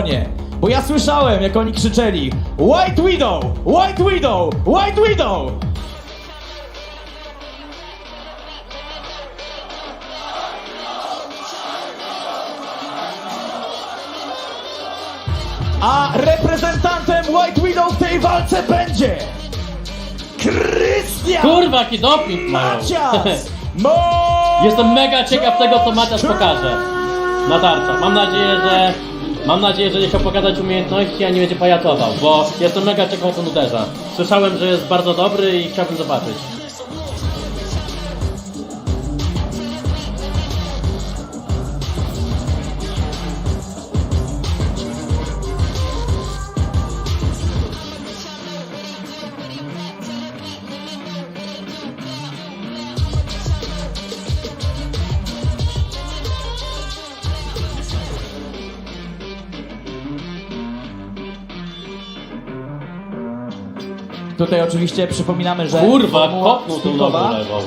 nie. Bo ja słyszałem, jak oni krzyczeli White Widow! White Widow! White Widow! A reprezentantem White Widow w tej walce będzie Krystian Kurwa, jaki doping mają. Macias! Mo... Jestem mega ciekaw tego, co Macias pokaże. Na tarczach. Mam nadzieję, że... Mam nadzieję, że chciał pokazać umiejętności, a nie będzie pajacował, bo jestem mega ciekaw, co on uderza. Słyszałem, że jest bardzo dobry i chciałbym zobaczyć. Tutaj oczywiście przypominamy, że Kurwa, formuła kopnął tą nogą lewą.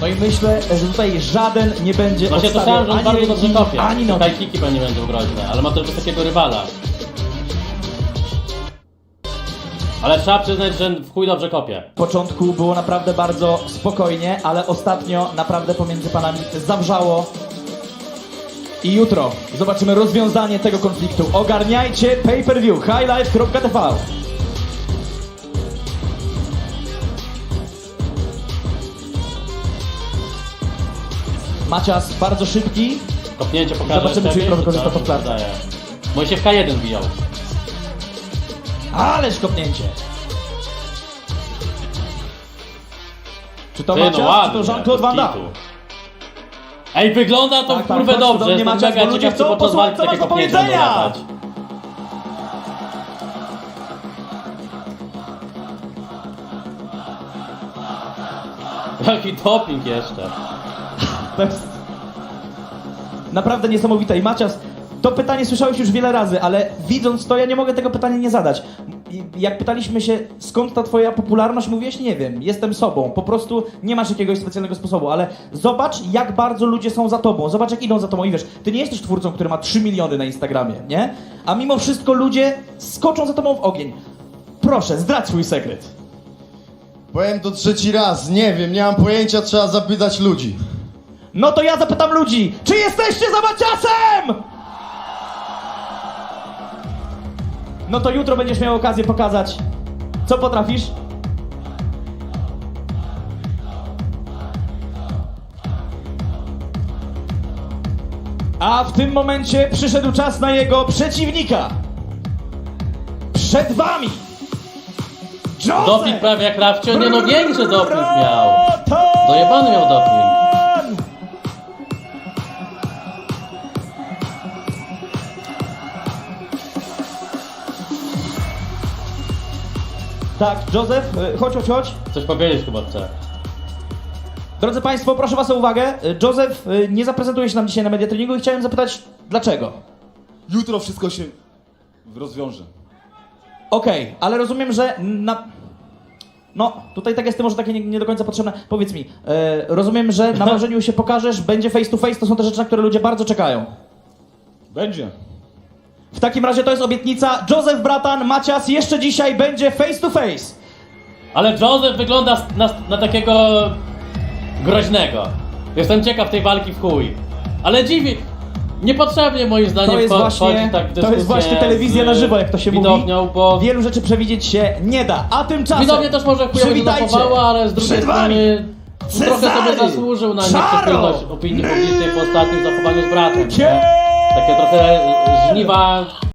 No i myślę, że tutaj żaden nie będzie Właśnie to odstawiał że on ani bardzo dobrze ręki, kopie. ani nogi. Tajkiki pewnie będą groźne, ale ma też wysokiego rywala. Ale trzeba przyznać, że w chuj dobrze kopie. W początku było naprawdę bardzo spokojnie, ale ostatnio naprawdę pomiędzy panami zawrzało. I jutro zobaczymy rozwiązanie tego konfliktu. Ogarniajcie pay-per-view highlife.tv Macias bardzo szybki. Kopnięcie pokaże Zobaczymy, czy jutro wykorzysta to w klatce. Bo się w K1 bijał. Ależ kopnięcie. Czy to Ty, no Macias, czy ładnie, to Jean-Claude Van Damme? Ej, wygląda to Tak, tak, kurwę do dobrze, Macias, mega bo ludzie chcą czy posłuchać, co masz do powiedzenia. Jaki doping jeszcze. Naprawdę niesamowite. I Macias, to pytanie słyszałeś już wiele razy, ale widząc to, ja nie mogę tego pytania nie zadać. Jak pytaliśmy się, skąd ta twoja popularność, mówiłeś, nie wiem, jestem sobą. Po prostu nie masz jakiegoś specjalnego sposobu, ale zobacz, jak bardzo ludzie są za tobą. Zobacz, jak idą za tobą. I wiesz, ty nie jesteś twórcą, który ma 3 miliony na Instagramie, nie? A mimo wszystko ludzie skoczą za tobą w ogień. Proszę, zdradź swój sekret. Powiem to trzeci raz, nie wiem, nie mam pojęcia, trzeba zapytać ludzi. No to ja zapytam ludzi, czy jesteście za Maciasem? No to jutro będziesz miał okazję pokazać, co potrafisz. A w tym momencie przyszedł czas na jego przeciwnika. Przed wami! Joseph Doping prawie jak Rafcio, nie no większy doping miał. Dojebany miał doping. Tak, Joseph, y, chodź, chodź, chodź. Coś powiedzieć chyba chce. Drodzy Państwo, proszę Was o uwagę. Y, Joseph y, nie zaprezentuje się nam dzisiaj na media treningu i chciałem zapytać, dlaczego? Jutro wszystko się rozwiąże. Okej, ale rozumiem, że na... No, tutaj tak jest może takie nie, nie do końca potrzebne. Powiedz mi, rozumiem, że na ważeniu się pokażesz, będzie face to face, to są te rzeczy, na które ludzie bardzo czekają. Będzie. W takim razie to jest obietnica. Joseph Bratan, Macias, jeszcze dzisiaj będzie face to face. Ale Joseph wygląda na, na takiego groźnego. Jestem ciekaw tej walki w chuj. Ale dziwi. Niepotrzebnie moim zdaniem To jest właśnie, tak w to jest właśnie telewizja na żywo, jak to się widownią, mówi. bo Wielu rzeczy przewidzieć się nie da. A tymczasem... widownia też może chujowo zastosowała, ale z drugiej strony trochę sobie zasłużył na Czaro. nieprzychylność opinii publicznej po ostatnim zachowaniu z bratem. Takie trochę żniwa